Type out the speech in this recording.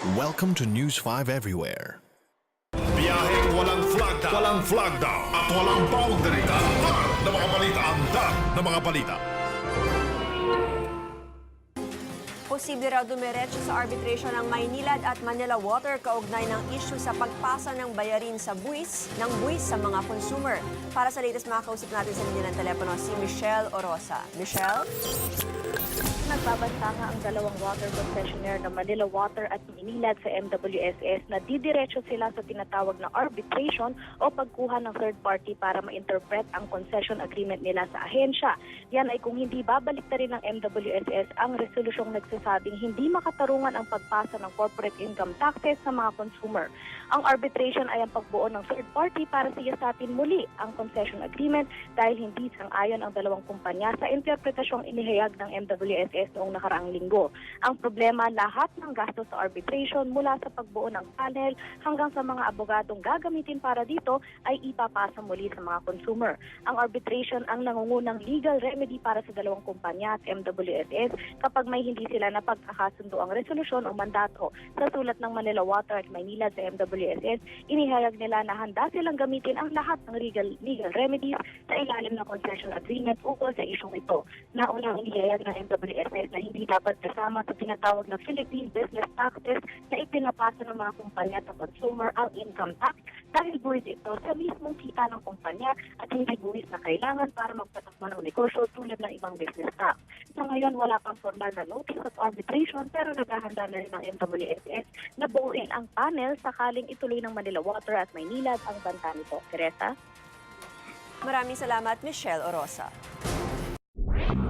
Welcome to News 5 Everywhere. Biyaheng walang flagda, walang flagda, at walang boundary. Antar na mga balita, antar na mga balita. Posible raw dumiretso sa arbitration ng Maynilad at Manila Water kaugnay ng issue sa pagpasa ng bayarin sa buwis ng buwis sa mga consumer. Para sa latest makakausap natin sa linya ng telepono si Michelle Orosa. Michelle? Nagbabanta nga ang dalawang water concessionaire na Manila Water at Maynilad sa MWSS na didiretso sila sa tinatawag na arbitration o pagkuha ng third party para ma-interpret ang concession agreement nila sa ahensya. Yan ay kung hindi babalik na rin ng MWSS ang resolusyong nagsasabing hindi makatarungan ang pagpasa ng corporate income taxes sa mga consumer. Ang arbitration ay ang pagbuo ng third party para siyasatin muli ang concession agreement dahil hindi sang-ayon ang dalawang kumpanya sa interpretasyong inihayag ng MWSS noong nakaraang linggo. Ang problema, lahat ng gastos sa arbitration mula sa pagbuo ng panel hanggang sa mga abogadong gagamitin para dito ay ipapasa muli sa mga consumer. Ang arbitration ang nangungunang legal remedy para sa dalawang kumpanya at MWSS kapag may hindi sila napagkakasundo ang resolusyon o mandato sa sulat ng Manila Water at Maynila sa MWSS, inihayag nila na handa silang gamitin ang lahat ng legal, legal remedies sa ilalim ng concession agreement ukol sa isyong ito. Naunang inihayag ng MWSS na hindi dapat kasama sa tinatawag na Philippine Business Taxes na ipinapasa ng mga kumpanya sa consumer ang income tax dahil buwis ito sa mismong kita ng kumpanya at hindi buwis na kailangan para magpatakbo ng negosyo tulad ng ibang business tax. Sa ngayon, wala pang formal na notice of arbitration pero naghahanda na rin ng MWSS na buuin ang panel sakaling ituloy ng Manila Water at Maynilad ang banta nito. Teresa? Maraming salamat, Michelle Orosa.